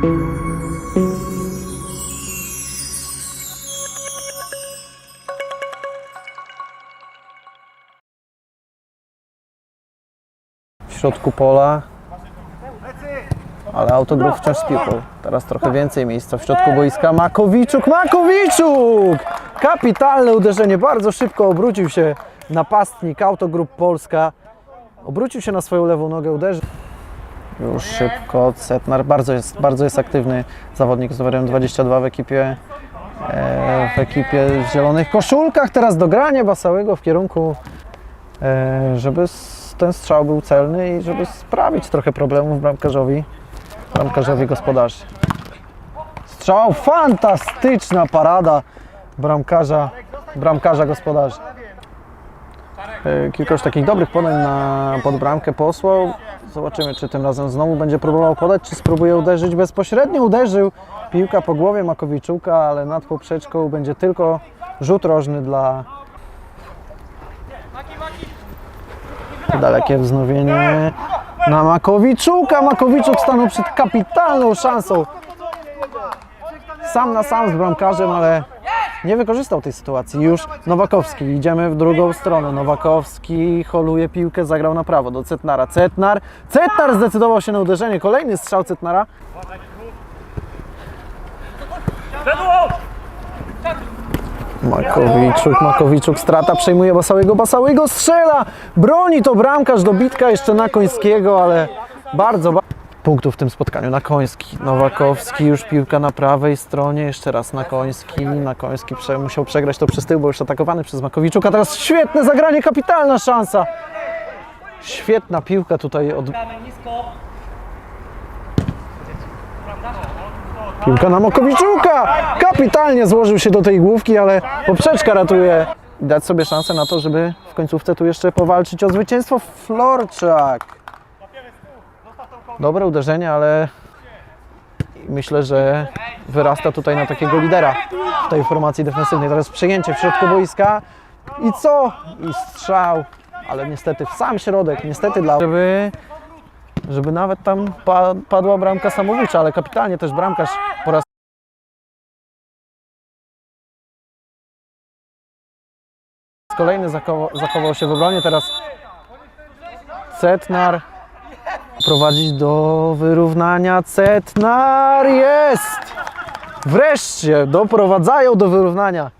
W środku pola. Ale autograf wciąż z piłką. Teraz trochę więcej miejsca w środku boiska. Makowiczuk, Makowiczuk! Kapitalne uderzenie, bardzo szybko obrócił się napastnik Autogrup Polska. Obrócił się na swoją lewą nogę, uderzył. Już szybko, Setnar bardzo jest, bardzo jest aktywny zawodnik z numerem 22 w ekipie, e, w ekipie w zielonych koszulkach. Teraz dogranie Basałego w kierunku, e, żeby ten strzał był celny i żeby sprawić trochę problemów bramkarzowi, bramkarzowi gospodarzy. Strzał, fantastyczna parada bramkarza, bramkarza gospodarzy. E, Kilka już takich dobrych podań na pod bramkę posłał. Zobaczymy, czy tym razem znowu będzie próbował podać, czy spróbuje uderzyć bezpośrednio. Uderzył piłka po głowie Makowiczuka, ale nad poprzeczką będzie tylko rzut rożny dla dalekie wznowienie na Makowiczuka. Makowiczuk stanął przed kapitalną szansą. Sam na sam z bramkarzem, ale nie wykorzystał tej sytuacji. Już Nowakowski, idziemy w drugą stronę. Nowakowski holuje piłkę, zagrał na prawo do Cetnara. Cetnar, Cetnar zdecydował się na uderzenie. Kolejny strzał Cetnara. Makowiczuk, Makowiczuk, strata przejmuje Basałego, Basałego strzela, broni to bramkarz dobitka jeszcze na Końskiego, ale bardzo, bardzo punktów w tym spotkaniu na Koński. Nowakowski, już piłka na prawej stronie, jeszcze raz na Koński. Na Koński prze, musiał przegrać to przez tył, bo już atakowany przez Makowiczuka. Teraz świetne zagranie, kapitalna szansa. Świetna piłka tutaj od... Piłka na Makowiczuka! Kapitalnie złożył się do tej główki, ale poprzeczka ratuje. Dać sobie szansę na to, żeby w końcówce tu jeszcze powalczyć o zwycięstwo. Florczak. Dobre uderzenie, ale myślę, że wyrasta tutaj na takiego lidera w tej formacji defensywnej. Teraz przejęcie w środku boiska i co? I strzał, ale niestety w sam środek, niestety dla... Żeby, żeby nawet tam pa, padła bramka samobójcza, ale kapitalnie też bramkarz po raz kolejny zachował się w obronie. Teraz Cetnar prowadzić do wyrównania. Cetnar jest! Wreszcie doprowadzają do wyrównania.